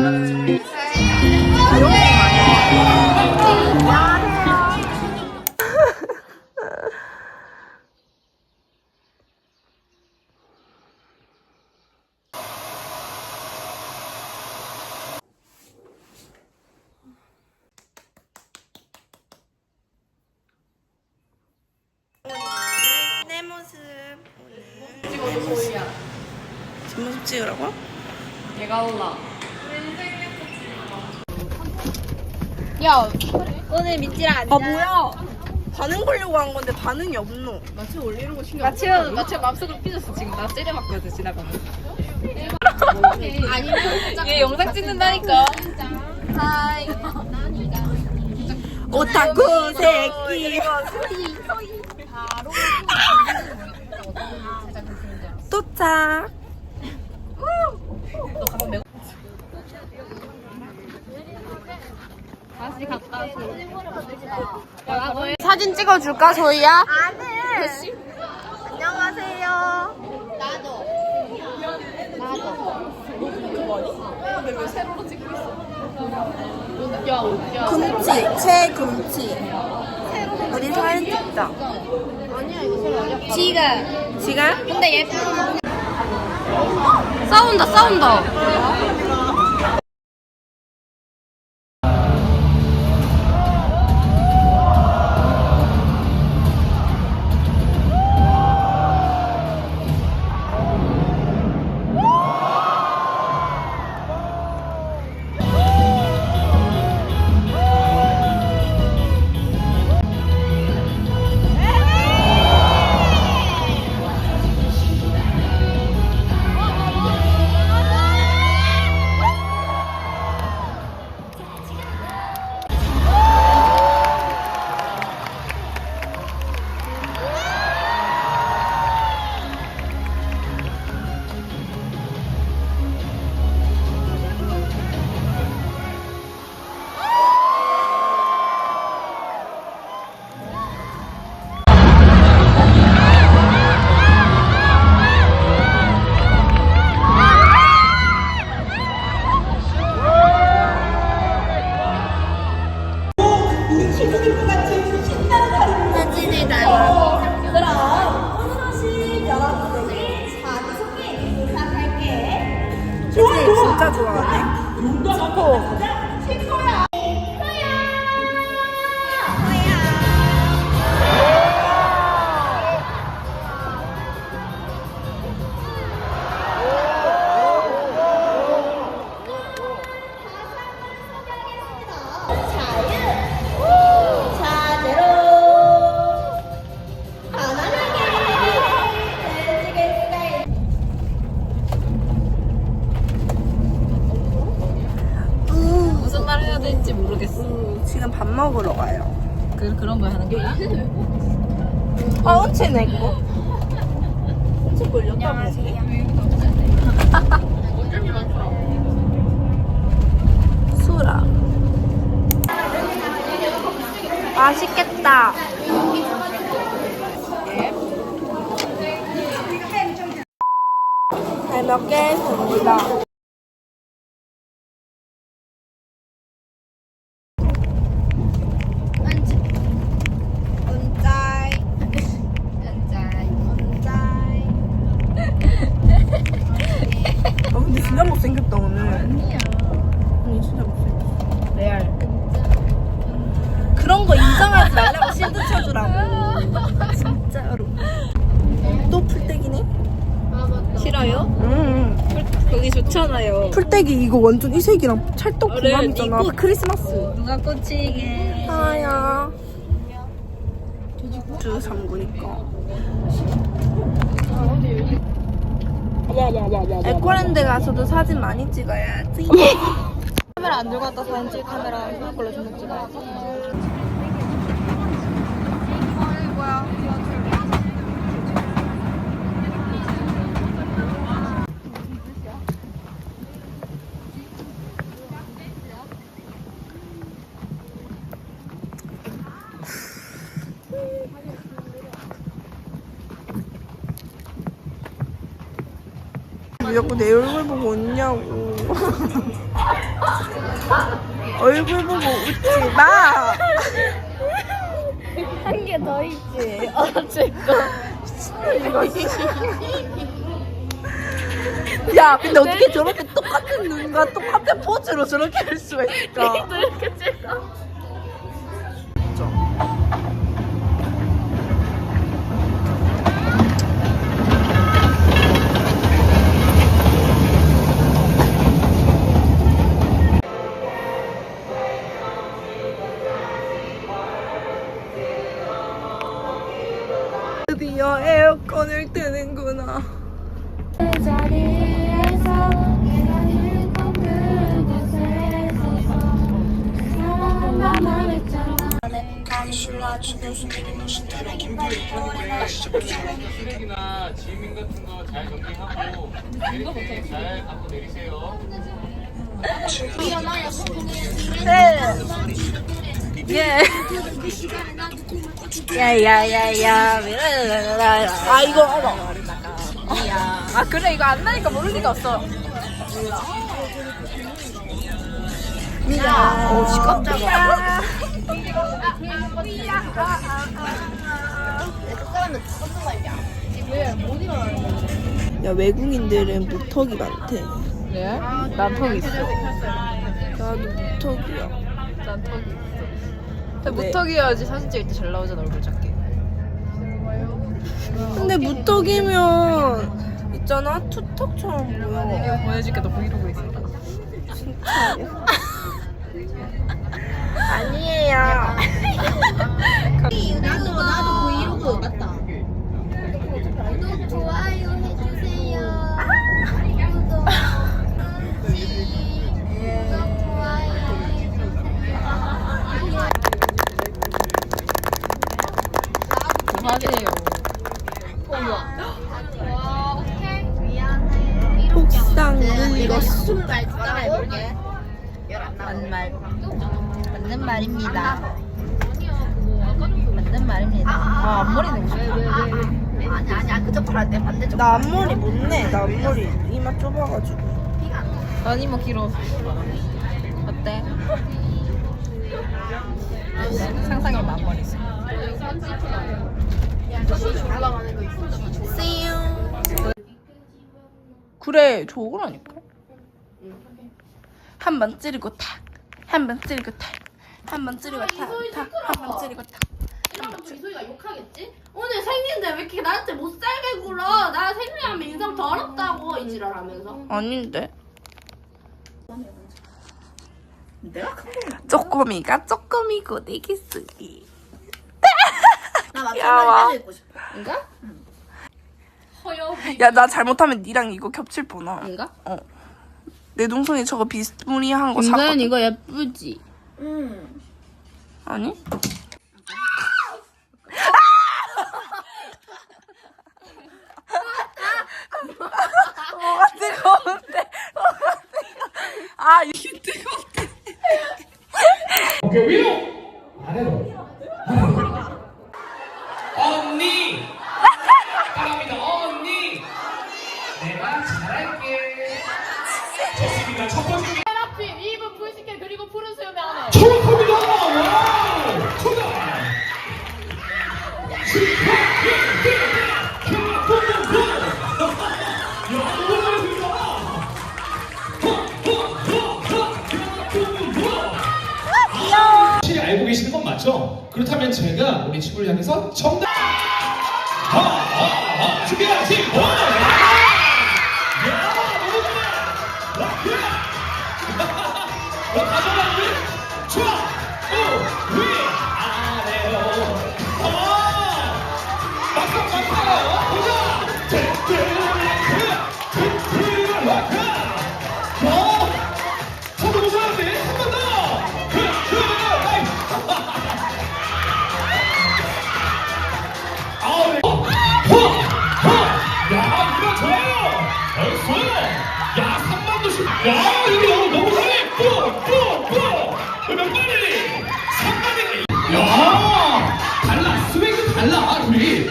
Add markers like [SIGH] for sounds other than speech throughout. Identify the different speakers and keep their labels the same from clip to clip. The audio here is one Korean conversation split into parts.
Speaker 1: 내
Speaker 2: 안녕.
Speaker 1: 아 뭐야 반응 보려고 한 건데 반응이 없노
Speaker 3: 마치 올리는 거 신경
Speaker 2: 마치 마치 마음속으로 삐졌어 지금 나 째려봤거든 지나가면서. 아니면 얘 영상 찍는다니까. 하이.
Speaker 1: 오타쿠 새끼 도착
Speaker 2: 다시 갔다 와. 사진 찍어줄까 저희야?
Speaker 1: 안해 안녕하세요 금치 최금치 우리 사진 찍자
Speaker 2: 지금.
Speaker 1: 지금?
Speaker 2: 근데 예쁜. 싸운다 싸운다.
Speaker 1: 맛있겠다 잘 먹겠습니다 은짜이 은짜이 아 근데 진짜 못생겼다 오늘 아니야 아니 진짜 못생겼어
Speaker 2: 레알.
Speaker 1: 그런 거 인정하지 말라고 실드 쳐주라고 진짜로 또 풀떼기네?
Speaker 2: 싫어요?
Speaker 1: 응
Speaker 2: 거기 좋잖아요.
Speaker 1: 풀떼기 이거 완전 이 색이랑 찰떡 궁합이잖아
Speaker 2: 이거-
Speaker 1: 크리스마스
Speaker 2: 누가 꽂히게.
Speaker 1: 하야 주 삼구니까 에코랜드 가서도 사진 많이 찍어야지 [LAUGHS]
Speaker 2: 카메라 안 들고 왔다 사진 찍 카메라 휴대 걸로 좀 찍어야지.
Speaker 1: 자꾸 내 얼굴 보고 웃냐고 [LAUGHS] 얼굴 보고 웃지 마.
Speaker 4: 한 개 더 있지. 어쩔 거.
Speaker 1: 야, 근데 어떻게 저렇게 똑같은 눈과 똑같은 포즈로 저렇게 할 수가 있을까?
Speaker 4: 이렇게 찍어.
Speaker 5: 쓰레기나 지민 같은 거 잘 정리하고 때잘 갖고 내리세요.
Speaker 1: 예. 야야야야. 아 이거 알아.
Speaker 4: 아 그래 이거 안 나니까 모를 리가 없어.
Speaker 1: 오, 씨 깜짝이야. 야 외국인들은 무턱이 많대.
Speaker 4: 그래? 난턱 있어.
Speaker 1: 나도 무턱이야.
Speaker 4: 난 턱이 있어. 근데 무턱이어야지 사진 찍을 때 잘 나오잖아 얼굴 작게.
Speaker 1: 근데 무턱이면 있잖아 투턱처럼 보여.
Speaker 4: 이거 보내줄게 너 브이로그 있어.
Speaker 1: 아니에요. [LAUGHS]
Speaker 2: 나도 나도 브이로그 맞다 구독 좋아요
Speaker 4: 이모 길어. 어때? 상상해 앞머리 있어.
Speaker 1: 그래 저거라니까. 한 번 찌르고 탁. 한 번 찌르고 탁. 한 번 찌르고 탁. 탁. 한 번 찌르고 탁.
Speaker 3: 이러면 이소희가 욕하겠지? 오늘 생리인데 왜 이렇게 나한테 못 살게 굴어? 나 생리하면 인상 더럽다고 이 지랄하면서.
Speaker 1: 아닌데. 쪼꼬미가 쪼꼬미고 내게 쓰기.
Speaker 2: 나
Speaker 1: 귀여워.
Speaker 2: 마찬가지 입고 싶어
Speaker 3: 허여비.
Speaker 1: 야나 잘못하면 니랑 이거 겹칠 뻔하.
Speaker 3: 인가?
Speaker 1: 내 동생이 저거 비스무리한 거 샀거든.
Speaker 3: 이거 예쁘지?
Speaker 1: 아니? 뭐가 뜨거운데? 아 이게 뜨거운데?
Speaker 5: 어깨 위로 아래로 언니! 따라합니다. 언니! 내가 잘할게. 좋습니다. 첫 번째. 게
Speaker 3: 테라피 2분 불식해 그리고 푸른 수염에 안에.
Speaker 5: 맞죠? 그렇다면 제가 우리 친구를 향해서 정답! 하, 하, 하, 준비하시! 원! 야, 좋네! 와, 야! 어, 가져가! 우, 위, 야 이거 너무 세네 뿌뿌뿌 뭐, 뭐, 뭐. 그러면 빨리 3단에 야 달라.
Speaker 1: 스웩이 달라 우리.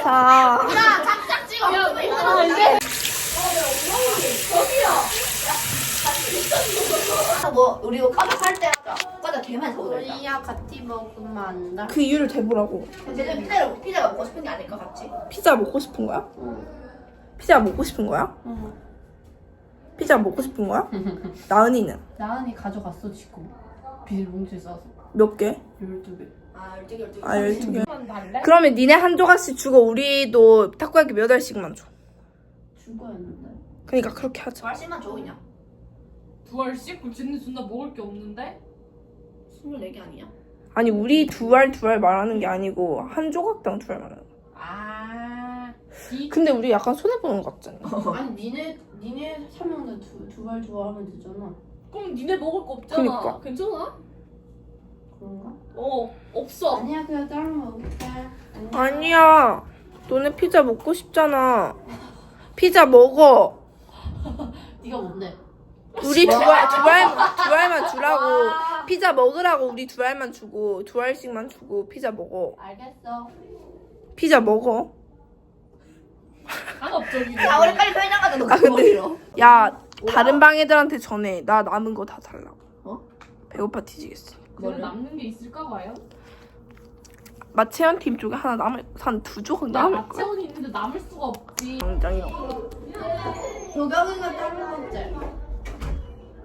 Speaker 1: 숙소 가서
Speaker 3: 짝 찍어. 야, 이제.
Speaker 2: 뭐 우리 이거 카드 할때 하자. 과자 개 많이 사오자.
Speaker 3: 우리야 같이 먹으면 안 돼.
Speaker 1: 그 이유를 대보라고.
Speaker 2: 쟤는 피자를 피자 먹고 싶은 게 아닐까 같이?
Speaker 1: 피자 먹고 싶은 거야? 피자 먹고 싶은 거야? 피자 먹고 싶은 거야? 나은이는
Speaker 6: 나은이 가져갔어 지금 비닐봉지에 싸서
Speaker 1: 몇 개?
Speaker 6: 12개
Speaker 2: 아 열두 개 열두 개.
Speaker 1: 아 12개.
Speaker 6: 한 달래?
Speaker 1: 그러면 니네 한 조각씩 주고 우리도 타코야키 몇 알씩만 줘.
Speaker 6: 죽어였는데
Speaker 1: 그러니까 그렇게 하자.
Speaker 2: 말씀만 줘 그냥.
Speaker 6: 두 알씩? 그럼 쟤네 존나 먹을 게 없는데?
Speaker 2: 스물네 개 아니야?
Speaker 1: 아니 우리 두 알 두 알 말하는 게 아니고 한 조각당 두 알 말하는 거야.
Speaker 6: 아 이...
Speaker 1: 근데 우리 약간 손해 보는 것 같잖아. [LAUGHS]
Speaker 6: 아니 니네 니네 사면은 두두알 두알 하면 되잖아 그럼 니네 먹을 거 없잖아
Speaker 1: 그니까.
Speaker 6: 괜찮아? 그런가? 어 없어 아니야 그냥 다른 먹을게
Speaker 1: 아니야. 너네 피자 먹고 싶잖아. 피자 먹어. [LAUGHS]
Speaker 6: 네가 뭔데?
Speaker 1: 우리 두 알, 두 알, 두 알만 주라고. 피자 먹으라고 우리 두 알만 주고, 두 알씩만 주고, 피자 먹어.
Speaker 6: 알겠어
Speaker 1: 피자 먹어.
Speaker 6: 상업적이네
Speaker 2: 야 우리 빨리 편의점 가자. 너
Speaker 1: 아, 근데-. 야, 다른 방 애들한테 전해. 나 남은 거 다 달라고.
Speaker 2: 어?
Speaker 1: 배고파 뒤지겠어.
Speaker 6: 그럼 남는 게 있을까 봐요?
Speaker 1: 마채연 팀 쪽에 하나 남을, 한 두 조각
Speaker 6: 나
Speaker 1: 남을 거야.
Speaker 6: 마채원이 있는데 남을 수가 없지
Speaker 1: 당장이요.
Speaker 6: 조경이가 다른 번째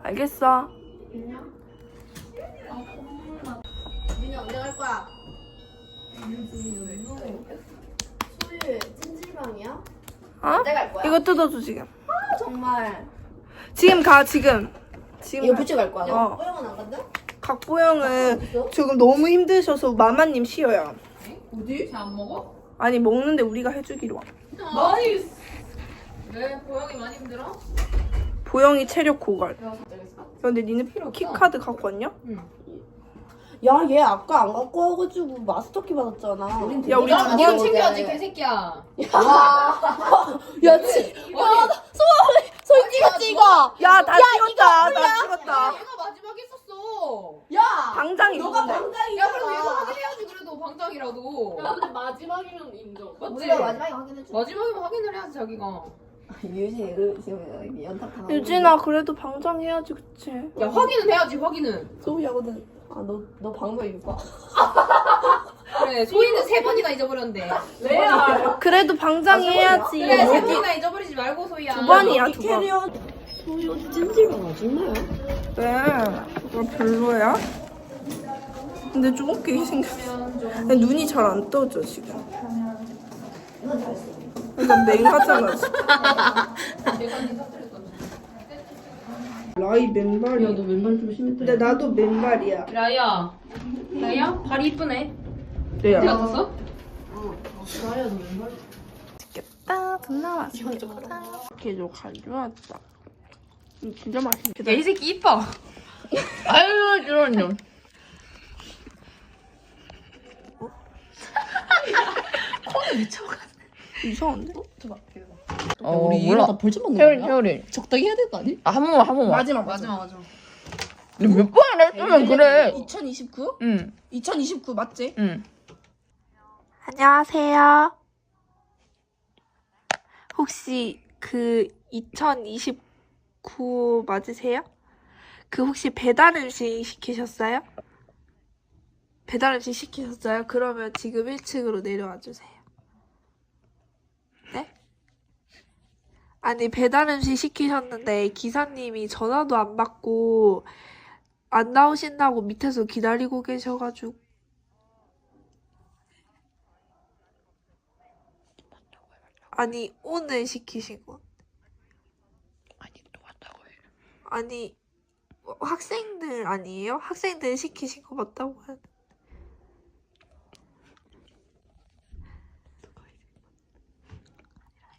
Speaker 1: 알겠어.
Speaker 3: 민이 언제 갈 거야? 소율 찜질방이야?
Speaker 1: 어?
Speaker 2: 언제 갈 거야?
Speaker 1: 이거 뜯어줘, 지금.
Speaker 3: 정말.
Speaker 1: 지금 가, 지금. 지금.
Speaker 2: 이거
Speaker 1: 가.
Speaker 2: 붙여 갈 거야. 너?
Speaker 1: 어.
Speaker 3: 호영은 안 간다?
Speaker 1: 각보영은 지금 너무 힘드셔서 마마님 쉬어요.
Speaker 2: 어디? 쟤안 먹어?
Speaker 1: 아니 먹는데 우리가 해주기로 한.
Speaker 2: 나이스.
Speaker 6: 왜 보영이 많이 힘들어?
Speaker 1: 보영이 체력 고갈. 야, 근데 니네 키 카드 갖고 왔냐?
Speaker 2: 야, 얘 아까 안 갖고 와가지고 마스터키 받았잖아.
Speaker 1: 야 우리
Speaker 6: 야,
Speaker 1: 두 번.
Speaker 6: 챙겨야지 개새끼야.
Speaker 2: 야, 치. 야, 소 원이 솔직히 찍어.
Speaker 1: 야다 찍었다. 다 찍었다.
Speaker 6: 얘가 마지막에 있었어.
Speaker 2: 야,
Speaker 1: 당장이
Speaker 2: 너가
Speaker 1: 누군데?
Speaker 2: 당장이.
Speaker 6: 야 그래도 얘가 확인해야지 그래도 방장이라도.
Speaker 7: 근데 마지막이면 인정.
Speaker 6: 맞지?
Speaker 3: 우리가 마지막에 확인해 줘.
Speaker 6: 마지막에 확인을 해야지 자기가.
Speaker 3: 유진이 그- 지금 연탁 당하고.
Speaker 1: 유진아 그래도 방장 해야지 그치?
Speaker 6: 야 확인은 해야지 확인은.
Speaker 2: 소희하거든. 아, 너, 너 방송 읽어. [LAUGHS]
Speaker 6: 그래 소희는 세 번이나 잊어버렸는데.
Speaker 2: 레알.
Speaker 1: 그래도 방장이 해야지.
Speaker 6: 그래 세 번이나 잊어버리지 말고 소희야.
Speaker 1: 두 번이야 두 번.
Speaker 2: 소희 어디 찜질방 아줌마야?
Speaker 1: 왜? 그거 별로야? 근데 좀 웃기게 생겼어. 근데 눈이 잘 안 떠져 지금. 약간 맹하잖아 지금. 라이 맨발이야.
Speaker 2: 너 왼발 좀 심했다.
Speaker 1: 근데 나도 맨발이야.
Speaker 6: 라이야. 라이야 발이 이쁘네.
Speaker 1: 네.
Speaker 6: 어디 갔었어?
Speaker 1: 아, 돈 나왔어. 이렇게 좀 가져왔다. 진짜 맛있겠다.
Speaker 6: 야이 새끼 이뻐.
Speaker 1: 아유, 이런요. 코는 미쳐가. 이상한데?
Speaker 2: 어, 우리 이러다 벌점 받는 거야?
Speaker 1: 태우리.
Speaker 2: 적당히 해야 될 거 아니?
Speaker 1: 아, 한 번만, 한 번만.
Speaker 2: 마지막,
Speaker 6: 마지막 마지막.
Speaker 1: 몇 번을 했으면 그래.
Speaker 2: 2029?
Speaker 1: 응,
Speaker 2: 2029 맞지?
Speaker 1: 응. 안녕하세요. 혹시 그 2029 맞으세요? 그 혹시 배달 음식 시키셨어요? 배달 음식 시키셨어요? 그러면 지금 1층으로 내려와 주세요. 네? 아니 배달 음식 시키셨는데 기사님이 전화도 안 받고 안 나오신다고 밑에서 기다리고 계셔가지고 아니 오늘 시키신 거 아니 또 왔다고 해 아니 어, 학생들 아니에요? 학생들 시키신 거 맞다고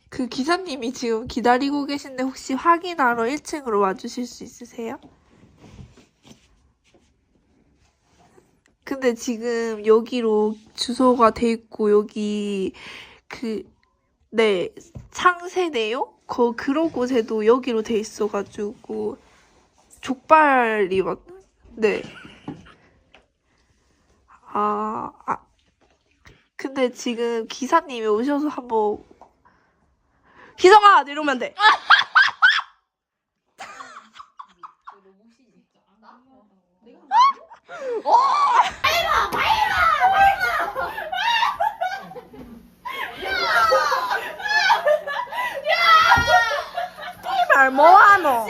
Speaker 1: 해그 기사님이 지금 기다리고 계신데 혹시 확인하러 1층으로 와주실 수 있으세요? 근데 지금 여기로 주소가 돼 있고 여기 그 네, 창세네요? 거 그런 곳에도 여기로 돼 있어가지고 족발이 맞 네. 아, 아. 근데 지금 기사님이 오셔서 한번 희성아 내려오면 돼. 말 뭐하노?